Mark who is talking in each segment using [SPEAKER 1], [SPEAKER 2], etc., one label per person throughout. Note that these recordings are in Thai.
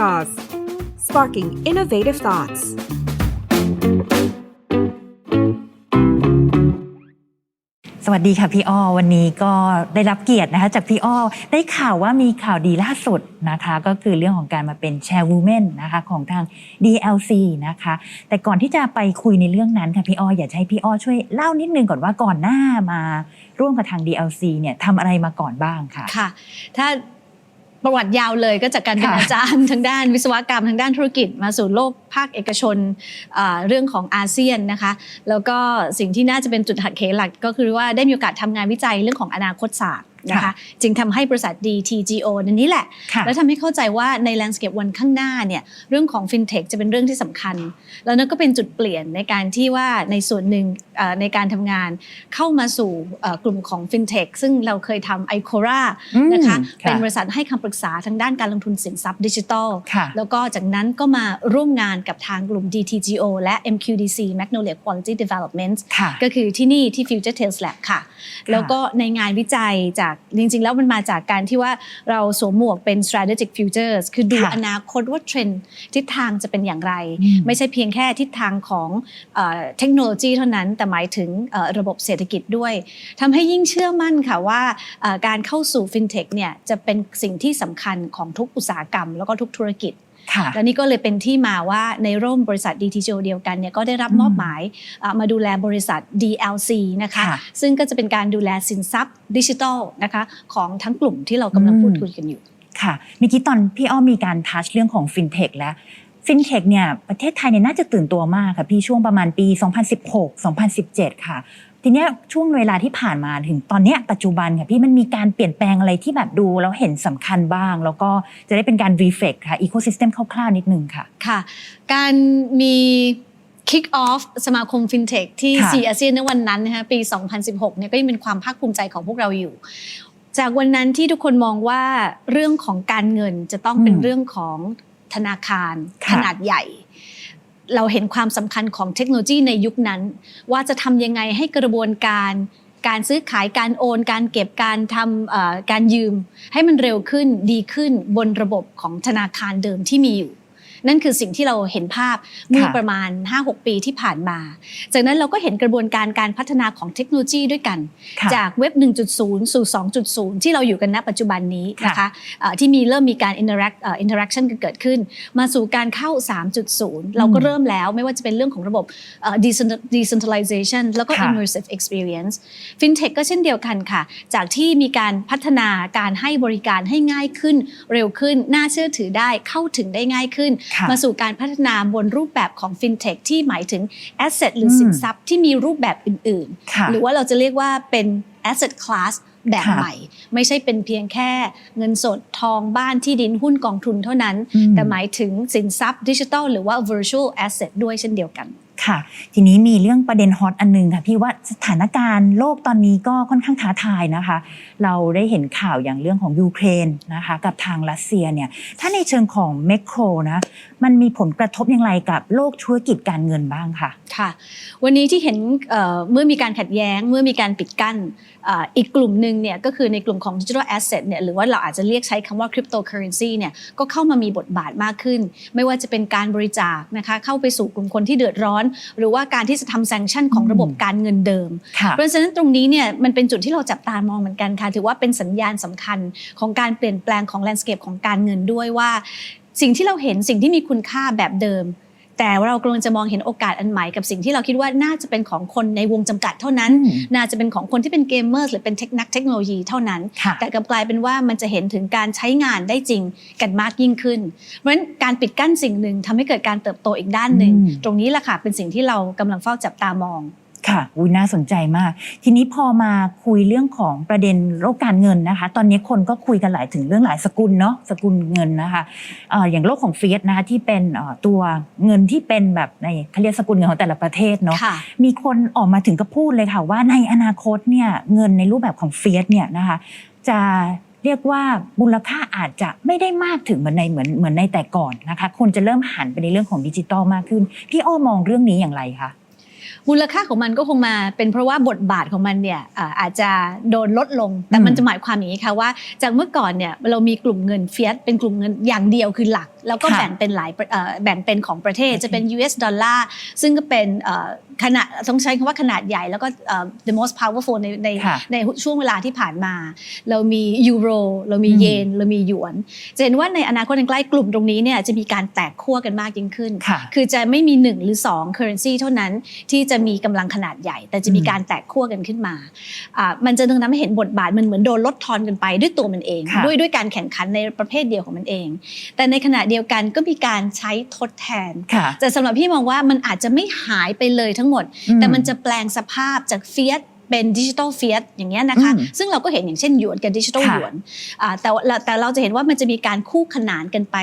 [SPEAKER 1] Jaws, sparking innovative thoughts.
[SPEAKER 2] สวัสดีค่ะพี่อ้อวันนี้ก็ได้รับเกียรตินะคะจากพี่อ้อได้ข่าวว่ามีข่าวดีล่าสุดนะคะ ก็คือเรื่องของการมาเป็นแชร์วูแมนนะคะของทาง DLC นะคะ แต่ก่อนที่จะไปคุยในเรื่องนั้นค่ะพี่อ้ออยากจะให้พี่อ้อช่วยเล่านิดนึงก่อนว่าก่อนหน้ามาร่วมกับทาง DLC เนี่ยทำอะไรมาก่อนบ้างค่ะ
[SPEAKER 3] ค่ะ ถ้า ประวัติยาวเลยก็จากการเป็น
[SPEAKER 2] ค่ะ
[SPEAKER 3] อาจารย์ทางด้านวิศวกรรมทางด้านธุรกิจ มาสู่โลกภาคเอกชนอ่าเรื่องของอาเซียนนะคะ แล้วก็สิ่งที่น่าจะเป็นจุดหักเหหลักก็คือว่าได้มีโอกาสทำงานวิจัยเรื่องของอนาคตศาสตร์ นะคะ
[SPEAKER 2] ค่ะ
[SPEAKER 3] จึงทำให้บริษัท DTGO นันนี้แหละ
[SPEAKER 2] ค่ะ
[SPEAKER 3] แล้วทำให้เข้าใจว่าในแลนด์สเคปวันข้างหน้าเนี่ยเรื่องของฟินเทคจะเป็นเรื่องที่สำคัญ แล้วนั่นก็เป็นจุดเปลี่ยนในการที่ว่าในส่วนหนึ่งเอ่อในการทำงานเข้ามาสู่เอ่อกลุ่มของฟินเทคซึ่งเราเคยทำไอโครานะคะ
[SPEAKER 2] อืมค่ะ
[SPEAKER 3] เป็นบริษัทให้คำปรึกษาทางด้านการลงทุนสินทรัพย์ดิจิทัล
[SPEAKER 2] ค่ะ
[SPEAKER 3] แล้วก็จากนั้นก็มาร่วมงานกับทางกลุ่ม DTGO และ MQDC Magnolia Quality Development
[SPEAKER 2] ค่ะ
[SPEAKER 3] ก็คือที่นี่ที่ Future Tales Lab ค่ะ แล้วก็ในงานวิจัยจากจริง ๆ แล้วมันมาจากการที่ว่าเราสวมหมวกเป็น strategic futures คือดู
[SPEAKER 2] ค่ะ
[SPEAKER 3] อนาคตว่าเทรนด์ทิศทางจะเป็นอย่างไร
[SPEAKER 2] อืม
[SPEAKER 3] ไม่ใช่เพียงแค่ทิศทางของเอ่อเทคโนโลยีเท่านั้น แต่หมายถึงเอ่อระบบเศรษฐกิจด้วยทำให้ยิ่งเชื่อมั่นค่ะว่าเอ่อการเข้าสู่ฟินเทคเนี่ยจะเป็นสิ่งที่สำคัญของทุกอุตสาหกรรม แล้วก็ทุกธุรกิจ
[SPEAKER 2] ค่ะ
[SPEAKER 3] และนี่ก็เลยเป็นที่มาว่าในร่มบริษัท DTGO เดียวกันเนี่ยก็ได้รับ
[SPEAKER 2] อืม
[SPEAKER 3] มอบหมายเอ่อมาดูแลบริษัท DLC นะคะ
[SPEAKER 2] ค่ะ
[SPEAKER 3] ซึ่งก็จะเป็นการดูแลสินทรัพย์ดิจิทัลนะคะของทั้งกลุ่มที่เรากำลัง
[SPEAKER 2] อืม
[SPEAKER 3] พูดคุยกันอยู่
[SPEAKER 2] ค่ะเมื่อกี้ตอนพี่อ้อมมีการทัชเรื่องของฟินเทคแล้วฟินเทคเนี่ยประเทศไทยเนี่ยน่าจะตื่นตัวมากค่ะพี่ช่วงประมาณปี 2016 2017 ค่ะ ทีเนี้ยช่วงเวลาที่ผ่านมาถึงตอนเนี้ยปัจจุบันค่ะพี่มันมีการเปลี่ยนแปลงอะไรที่แบบดูแล้วเห็นสำคัญบ้าง แล้วก็จะได้เป็นการรีเฟกค่ะอีโคซิสเต็มคร่าวๆนิดนึงค่ะ
[SPEAKER 3] ค่ะ การมี Kick Off สมาคมฟินเทคที่
[SPEAKER 2] ค่ะ
[SPEAKER 3] ซีอาเซียนในวันนั้นนะคะปี 2016เนี่ยก็ยังเป็นความภาคภูมิใจของพวกเราอยู่ จากวันนั้นที่ทุกคนมองว่าเรื่องของการเงินจะต้องเป็น
[SPEAKER 2] อืม
[SPEAKER 3] เรื่องของธนาคาร
[SPEAKER 2] ค่ะ
[SPEAKER 3] ขนาดใหญ่ เราเห็นความสำคัญของเทคโนโลยีในยุคนั้น ว่าจะทำยังไงให้กระบวนการการซื้อขายการโอน การเก็บการทำการยืม ให้มันเร็วขึ้นดีขึ้นบนระบบของธนาคารเดิมที่มีอยู่ นั่นคือสิ่งที่เราเห็นภาพเมื่อ
[SPEAKER 2] ค่ะ
[SPEAKER 3] ประมาณ 5-6 ปีที่ผ่านมา จากนั้นเราก็เห็นกระบวนการการพัฒนาของเทคโนโลยีด้วยกัน
[SPEAKER 2] ค่ะ
[SPEAKER 3] จากเว็บ 1.0 สู่ 2.0 ที่เราอยู่กันณปัจจุบันนี้นะคะ
[SPEAKER 2] ค่ะ
[SPEAKER 3] เอ่อที่มีเริ่มมีการ interact เอ่อ interaction กันเกิดขึ้น มาสู่การเข้า 3.0 เราก็เริ่มแล้วไม่ว่าจะเป็นเรื่องของระบบเอ่อ decent- decentralization แล้วก็
[SPEAKER 2] ค่ะ
[SPEAKER 3] immersive experience fintech ก็เช่นเดียวกันค่ะ จากที่มีการพัฒนาการให้บริการให้ง่ายขึ้น เร็วขึ้น น่าเชื่อถือได้เข้าถึงได้ง่ายขึ้น
[SPEAKER 2] ค่ะ
[SPEAKER 3] มาสู่การพัฒนาบนรูปแบบของ fintech ที่หมายถึง asset หรืออ
[SPEAKER 2] ม
[SPEAKER 3] สินทรัพย์ที่มีรูปแบบอื่นๆ
[SPEAKER 2] ค่ะ
[SPEAKER 3] หรือว่าเราจะเรียกว่าเป็น asset class แบบ
[SPEAKER 2] ค่ะ
[SPEAKER 3] ใหม่ ไม่ใช่เป็นเพียงแค่เงินสดทองบ้านที่ดินหุ้นกองทุนเท่านั้น
[SPEAKER 2] อืม
[SPEAKER 3] แต่หมายถึงสินทรัพย์ดิจิทัลหรือว่า virtual asset ด้วยเช่นเดียวกัน
[SPEAKER 2] ค่ะ ทีนี้มีเรื่องประเด็นฮอตอันหนึงค่ะพี่ว่าสถานการณ์โลกตอนนี้ก็ค่อนข้างท้าทายนะคะ เราได้เห็นข่าวอย่างเรื่องของยูเครนนะคะกับทางรัสเซียเนี่ยถ้าในเชิงของแมคโครนะมันมีผลกระทบอย่างไรกับโลกธุรกิจการเงินบ้างค่ะ
[SPEAKER 3] ค่ะ วันนี้ที่เห็นเเมื่อมีการขัดแย้ง เมื่อมีการปิดกั้นอ่ออีกกลุ่มหนึ่งเนี่ยก็คือในกลุ่มของ digital asset เนี่ยหรือว่าเราอาจจะเรียกใช้คำว่า cryptocurrency เนี่ยก็เข้ามามีบทบาทมากขึ้น ไม่ว่าจะเป็นการบริจาคนะคะเข้าไปสู่กลุ่มคนที่เดือดร้อน หรือว่าการที่จะทำแซงชั่นของระบบการเงินเดิม
[SPEAKER 2] ค่ะ
[SPEAKER 3] เพราะฉะนั้นตรงนี้เนี่ยมันเป็นจุดที่เราจับตามองเหมือนกันค่ะ ถือว่าเป็นสัญญาณสำคัญของการเปลี่ยนแปลงของแลนด์สเคปของการเงินด้วยว่า สิ่งที่เราเห็นสิ่งที่มีคุณค่าแบบเดิม แต่เรากำลังจะมองเห็นโอกาสอันใหม่กับสิ่งที่เราคิดว่าน่าจะเป็นของคนในวงจำกัดเท่านั้น
[SPEAKER 2] อืม
[SPEAKER 3] น่าจะเป็นของคนที่เป็นเกมเมอร์หรือเป็นเทคนักเทคโนโลยีเท่านั้น
[SPEAKER 2] ค่ะ
[SPEAKER 3] แต่กลับกลายเป็นว่ามันจะเห็นถึงการใช้งานได้จริงกันมากยิ่งขึ้น เพราะฉะนั้นการปิดกั้นสิ่งหนึ่งทำให้เกิดการเติบโตอีกด้านหนึ่ง
[SPEAKER 2] อืม
[SPEAKER 3] ตรงนี้แหละค่ะเป็นสิ่งที่เรากำลังเฝ้าจับตามอง
[SPEAKER 2] ค่ะอุ้ยน่าสนใจมาก ทีนี้พอมาคุยเรื่องของประเด็นโลกการเงินนะคะ ตอนนี้คนก็คุยกันหลายถึงเรื่องหลายสกุลเนาะสกุลเงินนะคะเอ่ออย่างโลกของเฟียสนะคะที่เป็นเอ่อตัวเงินที่เป็นแบบในเขาเรียกสกุลเงินของแต่ละประเทศเนาะ
[SPEAKER 3] ค่ะ
[SPEAKER 2] มีคนออกมาถึงกับพูดเลยค่ะว่าในอนาคตเนี่ยเงินในรูปแบบของเฟียสเนี่ยนะคะจะเรียกว่ามูลค่าอาจจะไม่ได้มากถึงเหมือนในเหมือนเหมือนในแต่ก่อนนะคะคนจะเริ่มหันไปในเรื่องของดิจิตอลมากขึ้น พี่อ้อมองเรื่องนี้อย่างไรคะ
[SPEAKER 3] มูลค่าของมันก็คงมาเป็นเพราะว่าบทบาทของมันเนี่ยอ่าอาจจะโดนลดลง แต่มัน
[SPEAKER 2] อืม
[SPEAKER 3] จะหมายความอย่างนี้ค่ะว่า จากเมื่อก่อนเนี่ยเรามีกลุ่มเงินเฟียสเป็นกลุ่มเงินอย่างเดียวคือหลัก แล้วก็
[SPEAKER 2] ค่ะ
[SPEAKER 3] แบ่งเป็นหลายประเอ่อแบ่งเป็นของประเทศ
[SPEAKER 2] ประเทศ
[SPEAKER 3] จะเป็น US ดอลลาร์ซึ่งก็เป็นเอ่อขนาดต้องใช้คำว่าขนาดใหญ่แล้วก็เอ่อ the most powerful ในใน
[SPEAKER 2] ค่ะ
[SPEAKER 3] ในช่วงเวลาที่ผ่านมา เรามียูโรเรามี
[SPEAKER 2] อืม
[SPEAKER 3] เยน เรามีหยวนจะเห็นว่าในอนาคตอันใกล้กลุ่มตรงนี้เนี่ยจะมีการแตกขั้วกันมากยิ่งขึ้น
[SPEAKER 2] ค่ะ
[SPEAKER 3] คือจะไม่มี1หรือ2 currency เท่านั้นที่จะมีกำลังขนาดใหญ่ แต่จะมี
[SPEAKER 2] อืม
[SPEAKER 3] การแตกขั้วกันขึ้นมาอ่ามันจะทำให้เห็นบทบาทมันเหมือนโดนลดทอนกันไปด้วยตัวมันเอง
[SPEAKER 2] ค่ะ
[SPEAKER 3] ด้วยด้วยการแข่งขันในประเภทเดียวของมันเอง แต่ในขณะเดียวกันก็มีการใช้ทดแทน
[SPEAKER 2] ค่ะ
[SPEAKER 3] แต่สำหรับพี่มองว่ามันอาจจะไม่หายไปเลยทั้งหมด
[SPEAKER 2] อืม
[SPEAKER 3] แต่มันจะแปลงสภาพจากเฟียส เป็นดิจิทัลเฟียสอย่างเงี้ยนะคะ
[SPEAKER 2] อืม
[SPEAKER 3] ซึ่งเราก็เห็นอย่างเช่นหยวนกับดิจิทัล
[SPEAKER 2] ค่ะ
[SPEAKER 3] หยวนอ่าแต่ว่าแต่เราจะเห็นว่ามันจะมีการคู่ขนานกันไป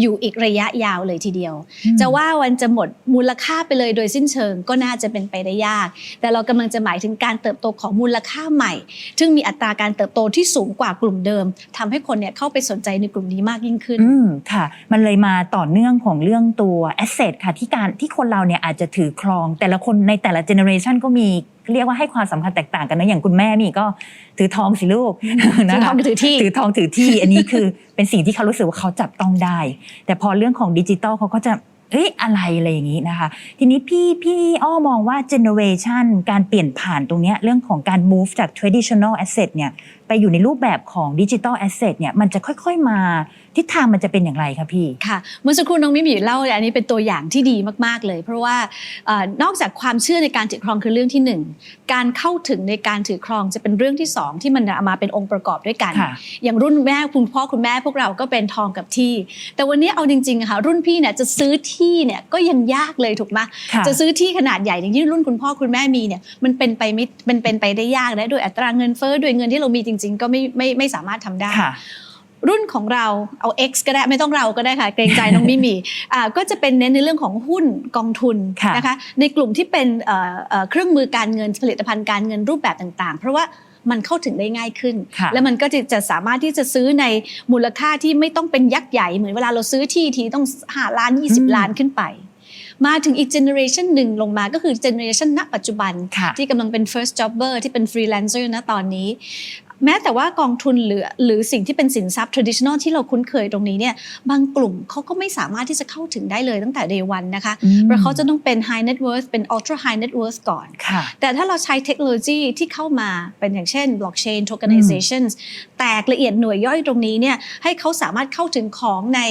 [SPEAKER 3] อยู่อีกระยะยาวเลยทีเดียว จะว่าวันจะหมดมูลค่าไปเลยโดยสิ้นเชิงก็น่าจะเป็นไปได้ยาก แต่เรากำลังจะหมายถึงการเติบโตของมูลค่าใหม่ ซึ่งมีอัตราการเติบโตที่สูงกว่ากลุ่มเดิมทำให้คนเนี่ยเข้าไปสนใจในกลุ่มนี้มากยิ่งขึ้น
[SPEAKER 2] อืมค่ะ มันเลยมาต่อเนื่องของเรื่องตัว asset ค่ะที่การที่คนเราเนี่ยอาจจะถือครอง แต่ละคนในแต่ละเจเนอเรชันก็มี เรียกว่าให้ความสำคัญแตกต่างกันนะอย่างคุณแม่มีก็ถือทองสิลูก
[SPEAKER 3] ถือทองกับถือที่
[SPEAKER 2] ถือทองถือที่ อันนี้คือเป็นสิ่งที่เขารู้สึกว่าเขาจับต้องได้ แต่พอเรื่องของดิจิตอลเขาก็จะเอ้ยอะไรอะไรอย่างนี้นะคะ ทีนี้พี่พี่อ้อมองว่า generation การเปลี่ยนผ่านตรงเนี้ยเรื่องของการ move จาก traditional asset เนี่ยไปอยู่ในรูปแบบของ digital asset เนี่ยมันจะค่อยๆมา ทิศทางมันจะเป็นอย่างไรคะพี่
[SPEAKER 3] ค่ะ เมื่อสักครู่น้องมิมีเล่าอันนี้เป็นตัวอย่างที่ดีมากๆเลย เพราะว่าเออนอกจากความเชื่อในการถือครองคือเรื่องที่หนึ่งการเข้าถึงในการถือครองจะเป็นเรื่องที่สองที่มันเอามาเป็นองค์ประกอบด้วยกัน
[SPEAKER 2] ค่ะ
[SPEAKER 3] อย่างรุ่นแม่คุณพ่อคุณแม่พวกเราก็เป็นทองกับที่ แต่วันนี้เอาจริงๆอะค่ะรุ่นพี่เนี่ยจะซื้อที่เนี่ยก็ยังยากเลยถูกไหม
[SPEAKER 2] ค่ะ
[SPEAKER 3] จะซื้อที่ขนาดใหญ่อย่างที่รุ่นคุณพ่อคุณแม่มีเนี่ยมันเป็นไปไม่เป็นเป็นไปได้ยากและโดยอัตราเงินเฟ้อโดยเงินที่เรามีจริง ๆ ก็ไม่ไม่ไม่สามารถทำได้
[SPEAKER 2] ค่ะ
[SPEAKER 3] รุ่นของเราเอา X ก็ได้ไม่ต้องเราก็ได้ค่ะ เกรงใจน้องมิมีอ่าก็จะเป็นเน้นในเรื่องของหุ้นกองทุน
[SPEAKER 2] ค่ะ
[SPEAKER 3] นะคะในกลุ่มที่เป็นเอ่อเอ่อเครื่องมือการเงินผลิตภัณฑ์การเงินรูปแบบต่างๆ เพราะว่ามันเข้าถึงได้ง่ายขึ้น
[SPEAKER 2] ค่ะ
[SPEAKER 3] และมันก็จะจะสามารถที่จะซื้อในมูลค่าที่ไม่ต้องเป็นยักษ์ใหญ่ เหมือนเวลาเราซื้อที่ทีต้อง5ล้าน
[SPEAKER 2] อืม
[SPEAKER 3] 20 ล้านขึ้นไป มาถึงอีกเจเนอเรชันหนึ่งลงมาก็คือเจเนอเรชันณปัจจุบัน
[SPEAKER 2] ค่ะ
[SPEAKER 3] ที่กำลังเป็น first jobber ที่เป็น freelancer นะตอนนี้ แม้แต่ว่ากองทุนหรือหรือสิ่งที่เป็นสินทรัพย์ traditional ที่เราคุ้นเคยตรงนี้เนี่ยบางกลุ่มเขาก็ไม่สามารถที่จะเข้าถึงได้เลยตั้งแต่ day one นะคะ
[SPEAKER 2] อืม
[SPEAKER 3] เพราะเขาจะต้องเป็น high net worth เป็น ultra high net worth ก่อน
[SPEAKER 2] ค่ะ
[SPEAKER 3] แต่ถ้าเราใช้เทคโนโลยีที่เข้ามาเป็นอย่างเช่น blockchain tokenizations แตกละเอียดหน่วยย่อยตรงนี้เนี่ยให้เขาสามารถเข้าถึงของใน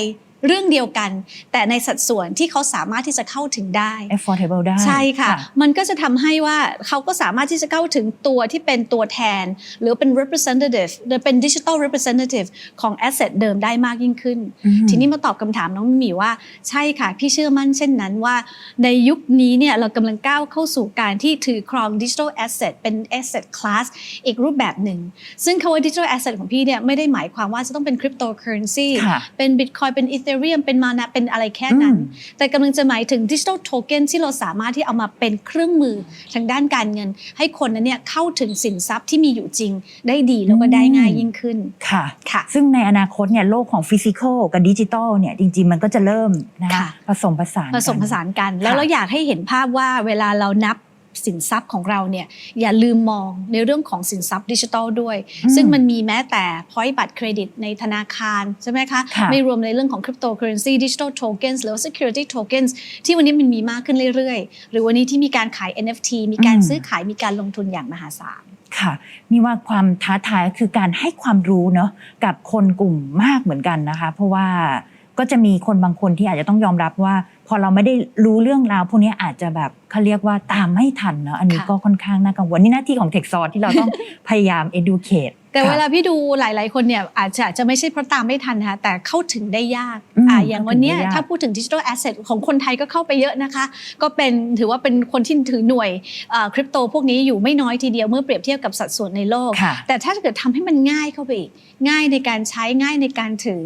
[SPEAKER 3] เรื่องเดียวกัน แต่ในสัดส่วนที่เขาสามารถที่จะเข้าถึงได้
[SPEAKER 2] affordable ได้
[SPEAKER 3] ใช่ค่ะ มันก็จะทำให้ว่าเขาก็สามารถที่จะเข้าถึงตัวที่เป็นตัวแทน หรือเป็น representative หรือเป็น digital representative ของ asset เดิมได้มากยิ่งขึ้น
[SPEAKER 2] อืม
[SPEAKER 3] ทีนี้มาตอบคำถามน้องหมีว่าใช่ค่ะ พี่เชื่อมั่นเช่นนั้นว่า ในยุคนี้เนี่ยเรากำลังก้าวเข้าสู่การที่ถือครอง digital asset เป็น asset class อีกรูปแบบหนึ่ง ซึ่งคำว่า digital asset ของพี่เนี่ยไม่ได้หมายความว่าจะต้องเป็น cryptocurrency
[SPEAKER 2] ค่ะ
[SPEAKER 3] เป็น bitcoin เป็น ethereum เป็น mana เป็นอะไรแค่นั้น
[SPEAKER 2] อืม
[SPEAKER 3] แต่กำลังจะหมายถึง digital token ที่เราสามารถที่เอามาเป็นเครื่องมือทางด้านการเงิน ให้คนนั้นเนี่ยเข้าถึงสินทรัพย์ที่มีอยู่จริง ได้ดีแล้วก็ได้ง่ายยิ่งขึ้น
[SPEAKER 2] ค่ะ
[SPEAKER 3] ค่ะ
[SPEAKER 2] ซึ่งในอนาคตเนี่ยโลกของฟิสิกอลกับดิจิตอลเนี่ยจริง ๆ มันก็จะเริ่มนะคะ
[SPEAKER 3] ค่ะ
[SPEAKER 2] ผสมผสาน
[SPEAKER 3] ผสม
[SPEAKER 2] กั
[SPEAKER 3] ผสานกัน แล้ว
[SPEAKER 2] ค่ะ
[SPEAKER 3] เราอยากให้เห็นภาพว่าเวลาเรานับ สินทรัพย์ของเราเนี่ยอย่าลืมมองในเรื่องของสินทรัพย์ดิจิทัลด้วย
[SPEAKER 2] อืม
[SPEAKER 3] ซึ่งมันมีแม้แต่ point บัตรเครดิตในธนาคารใช่ไหมคะ
[SPEAKER 2] ค่ะ
[SPEAKER 3] ไม่รวมในเรื่องของ cryptocurrency digital tokens หรือว่า security tokens ที่วันนี้มันมีมากขึ้นเรื่อยๆ หรือวันนี้ที่มีการขาย NFT มีการ
[SPEAKER 2] อืม
[SPEAKER 3] ซื้อขายมีการลงทุนอย่างมหาศาล
[SPEAKER 2] ค่ะนี่ว่าความท้าทายก็คือการให้ความรู้เนาะกับคนกลุ่มมากเหมือนกันนะคะ เพราะว่าก็จะมีคนบางคนที่อาจจะต้องยอมรับว่า พอเราไม่ได้รู้เรื่องราวพวกนี้อาจจะแบบเขาเรียกว่าตามไม่ทันเนาะอันนี้ก็ค่อนข้างน่ากังวลนี่หน้าที่ของเทคซอร์ที่เราต้องพยายาม educate
[SPEAKER 3] แต่
[SPEAKER 2] ค่ะ
[SPEAKER 3] เวลาพี่ดูหลาย ๆ คนเนี่ยอาจจะจะไม่ใช่เพราะตามไม่ทันนะคะแต่เข้าถึงได้ยาก
[SPEAKER 2] อืม
[SPEAKER 3] อ่าอย่างวันเนี้ย
[SPEAKER 2] เข้าถึงได้ยาก
[SPEAKER 3] ถ้าพูดถึงดิจิทัลแอสเซทของคนไทยก็เข้าไปเยอะนะคะ ก็เป็นถือว่าเป็นคนที่ถือหน่วยคริปโตพวกนี้อยู่ไม่น้อยทีเดียวเมื่อเปรียบเทียบกับสัดส่วนในโลก
[SPEAKER 2] ค่ะ
[SPEAKER 3] แต่ถ้าเกิดทำให้มันง่ายเข้าไปอีก ง่ายในการใช้ง่ายในการถือ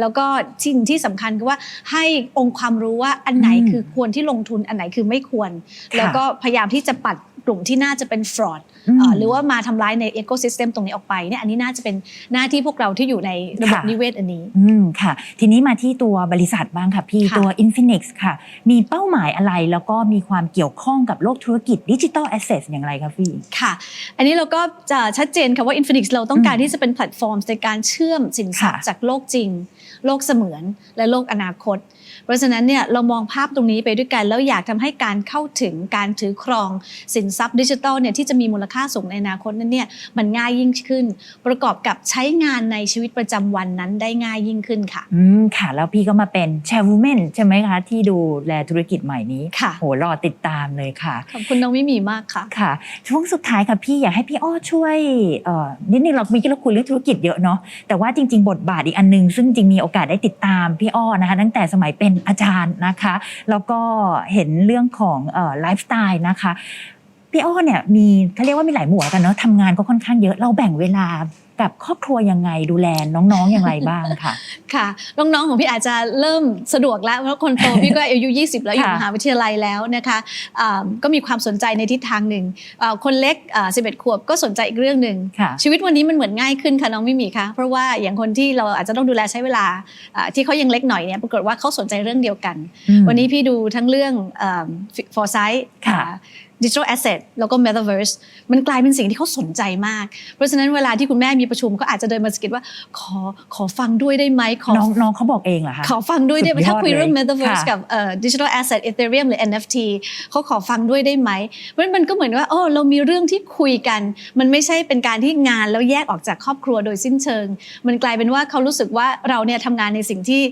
[SPEAKER 3] แล้วก็สิ่งที่สำคัญคือว่าให้องค์ความรู้ว่าอันไหน
[SPEAKER 2] อืม
[SPEAKER 3] คือควรที่ลงทุนอันไหนคือไม่ควร
[SPEAKER 2] ค่ะ
[SPEAKER 3] แล้วก็พยายามที่จะปัด กลุ่มที่น่าจะเป็นฟรอด
[SPEAKER 2] อืม
[SPEAKER 3] หรือว่ามาทำร้ายใน ecosystem ตรงนี้ออกไปเนี่ยอันนี้น่าจะเป็นหน้าที่พวกเราที่อยู่ในระบบ
[SPEAKER 2] ค่ะ
[SPEAKER 3] นิเวศอันนี้
[SPEAKER 2] อืมค่ะ ทีนี้มาที่ตัวบริษัทบ้างค่ะพี่
[SPEAKER 3] ค่ะ
[SPEAKER 2] ตัว Infinix ค่ะ มีเป้าหมายอะไรแล้วก็มีความเกี่ยวข้องกับโลกธุรกิจดิจิทัลแอสเซทอย่างไรคะพี่
[SPEAKER 3] ค่ะ อันนี้เราก็จะชัดเจนค่ะว่า Infinix เราต้องการ
[SPEAKER 2] อืม
[SPEAKER 3] ที่จะเป็นแพลตฟอร์มในการเชื่อมสินทรัพย์
[SPEAKER 2] ค่ะ
[SPEAKER 3] จากโลกจริง โลกเสมือนและโลกอนาคตเพราะฉะนั้นเนี่ยเรามองภาพตรงนี้ไปด้วยกันแล้วอยากทำให้การเข้าถึงการถือครองสินทรัพย์ดิจิทัลเนี่ยที่จะมีมูลค่าสูงในอนาคตนั้นเนี่ยมันง่ายยิ่งขึ้น ประกอบกับใช้งานในชีวิตประจำวันนั้นได้ง่ายยิ่งขึ้นค่ะ
[SPEAKER 2] อืมค่ะ แล้วพี่ก็มาเป็นแชร์วูแมนใช่ไหมคะที่ดูแลธุรกิจใหม่นี้
[SPEAKER 3] ค่ะ
[SPEAKER 2] โหรอติดตามเลยค่ะ
[SPEAKER 3] ขอบคุณน้องมิมีมากค่ะ
[SPEAKER 2] ค่ะ ช่วงสุดท้ายค่ะพี่อยากให้พี่อ้อช่วยเอ่อนิดนึงเรามีเราคุยเรื่องธุรกิจเยอะเนาะแต่ว่าจริง ๆ บทบาทอีกอันหนึง ซึ่งจริงมีโอกาสได้ติดตามพี่อ้อนะคะ ตั้งแต่สมัยเป็นอาจารย์นะคะ แล้วก็เห็นเรื่องของไลฟ์สไตล์นะคะ พี่อ้อเนี่ยมีเขาเรียกว่ามีหลายหมวดกันเนาะทำงานก็ค่อนข้างเยอะเราแบ่งเวลากับครอบครัวยังไงดูแลน้องๆอย่างไรบ้างค่ะ
[SPEAKER 3] ค่ะ น้องๆของพี่อาจจะเริ่มสะดวกแล้วเพราะคนโตพี่ก็อายุ 20 แล้วอยู่
[SPEAKER 2] ค่ะ
[SPEAKER 3] มหาวิทยาลัยแล้วนะคะอ่าก็มีความสนใจในทิศทางหนึ่งอ่าคนเล็กอ่า11 ขวบก็สนใจอีกเรื่องหนึ่ง
[SPEAKER 2] ค่ะ
[SPEAKER 3] ชีวิตวันนี้มันเหมือนง่ายขึ้นค่ะน้องมิมีคะเพราะว่าอย่างคนที่เราอาจจะต้องดูแลใช้เวลาอ่าที่เขายังเล็กหน่อยเนี่ยปรากฏว่าเขาสนใจเรื่องเดียวกัน
[SPEAKER 2] อืม
[SPEAKER 3] วันนี้พี่ดูทั้งเรื่องฟอร์ไซต์
[SPEAKER 2] ค่ะ
[SPEAKER 3] ดิจิทัลแอสเซทแล้วก็ Metaverse มันกลายเป็นสิ่งที่เขาสนใจมาก เพราะฉะนั้นเวลาที่คุณแม่มีประชุมเขาอาจจะเดินมาสะกิดว่าขอขอฟังด้วยได้ไหมขอ
[SPEAKER 2] น้องน้องเขาบอกเองเหรอคะ
[SPEAKER 3] ขอฟังด้วยได้ไหม
[SPEAKER 2] สุดยอด
[SPEAKER 3] ถ้าคุยเรื่อง
[SPEAKER 2] เลย
[SPEAKER 3] Metaverse
[SPEAKER 2] ค่ะ
[SPEAKER 3] กับเอ่อ Digital Asset Ethereum หรือ NFT เขาขอฟังด้วยได้ไหมเพราะฉะนั้นมันก็เหมือนว่าโอ้เรามีเรื่องที่คุยกัน มันไม่ใช่เป็นการที่งานแล้วแยกออกจากครอบครัวโดยสิ้นเชิง มันกลายเป็นว่าเขารู้สึกว่าเราเนี่ยทำงานในสิ่งที่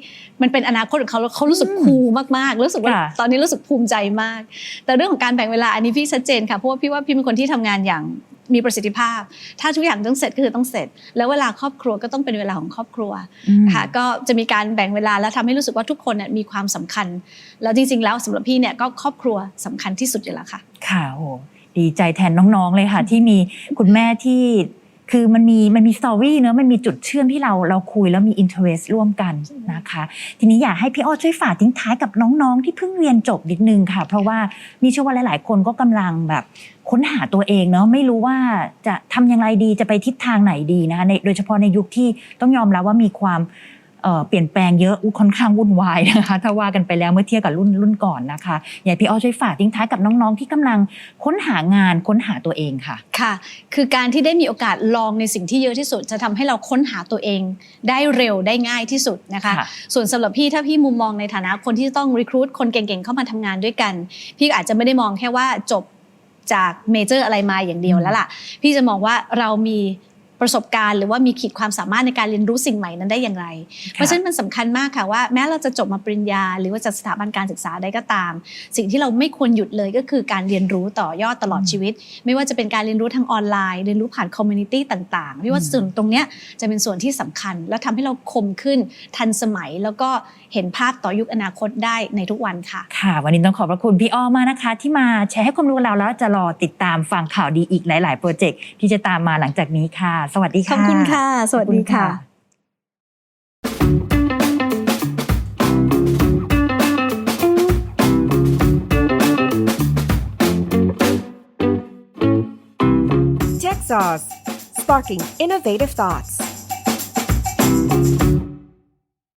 [SPEAKER 3] มันเป็นอนาคตของเขาแล้วเขารู้สึกคูลมากๆรู้สึกว่า
[SPEAKER 2] ค่ะ
[SPEAKER 3] ตอนนี้รู้สึกภูมิใจมาก แต่เรื่องของการแบ่งเวลาอันนี้พี่ชัดเจนค่ะเพราะว่าพี่ว่าพี่เป็นคนที่ทำงานอย่างมีประสิทธิภาพ ถ้าทุกอย่างต้องเสร็จก็คือต้องเสร็จ แล้วเวลาครอบครัวก็ต้องเป็นเวลาของครอบครัว
[SPEAKER 2] อืม
[SPEAKER 3] ค่ะก็จะมีการแบ่งเวลาแล้วทำให้รู้สึกว่าทุกคนเนี่ยมีความสำคัญ แล้วจริง ๆ แล้วสำหรับพี่เนี่ยก็ครอบครัวสำคัญที่สุดอยู่แล้วค่ะ
[SPEAKER 2] ค่ะโหดีใจแทนน้องๆเลยค่ะ ที่มีคุณแม่ที่ คือมันมีมันมีสตอรี่เนอะมันมีจุดเชื่อมที่เราเราคุยแล้วมีอินเทอร์เสร่วมกันนะคะ ทีนี้อยากให้พี่อ้อช่วยฝากทิ้งท้ายกับน้องๆ ที่เพิ่งเรียนจบนิดนึงค่ะ เพราะว่ามีเชื่อว่าหลาย ๆ คนก็กำลังแบบค้นหาตัวเองเนาะไม่รู้ว่าจะทำอย่างไรดีจะไปทิศทางไหนดีนะคะในโดยเฉพาะในยุคที่ต้องยอมรับว่ามีความ เอ่อเปลี่ยนแปลงเยอะอุ๊ยค่อนข้างวุ่นวายนะคะถ้าว่ากันไปแล้วเมื่อเทียบกับรุ่นรุ่นก่อนนะคะอยากให้พี่อ้อช่วยฝากทิ้งท้ายกับน้องๆ ที่กำลังค้นหางานค้นหาตัวเองค่ะ
[SPEAKER 3] ค่ะ คือการที่ได้มีโอกาสลองในสิ่งที่เยอะที่สุด จะทำให้เราค้นหาตัวเอง ได้เร็วได้ง่ายที่สุดนะคะ
[SPEAKER 2] ค่ะ
[SPEAKER 3] ส่วนสำหรับพี่ถ้าพี่มุมมองในฐานะคนที่ต้องรีครู t คนเก่งๆเข้ามาทำงานด้วยกัน พี่ก็อาจจะไม่ได้มองแค่ว่าจบจากเมเจอร์อะไรมาอย่างเดียวแล้วล่ะ พี่จะมองว่าเรามี ประสบการณ์หรือว่ามีขีดความสามารถในการเรียนรู้สิ่งใหม่นั้นได้อย่างไร เพราะฉะนั้นมันสำคัญมากค่ะว่าแม้เราจะจบมาปริญญา หรือว่าจากสถาบันการศึกษาใดก็ตาม สิ่งที่เราไม่ควรหยุดเลยก็คือการเรียนรู้ต่อยอดตลอดชีวิต ไม่ว่าจะเป็นการเรียนรู้ทางออนไลน์เรียนรู้ผ่านคอมมูนิตี้ต่างๆพี่ว่า
[SPEAKER 2] อืม
[SPEAKER 3] ส่วนตรงเนี้ยจะเป็นส่วนที่สำคัญ และทำให้เราคมขึ้นทันสมัยแล้วก็เห็นภาพต่อยุคอนาคตได้ในทุกวันค่ะ
[SPEAKER 2] ค่ะ วันนี้ต้องขอบพระคุณพี่อ้อมากนะคะ ที่มาแชร์ให้ความรู้กับเราแล้วจะรอติดตามฟังข่าวดีอีกหลาย ๆ โปรเจกต์ที่จะตามมาหลังจากนี้ค่ะสวัสดี
[SPEAKER 3] ข
[SPEAKER 2] ค่ะ
[SPEAKER 3] อบคุณค่ะ สวัสดีค่ะ
[SPEAKER 2] ขอบณ
[SPEAKER 1] Tech Sauce, sparking innovative thoughts.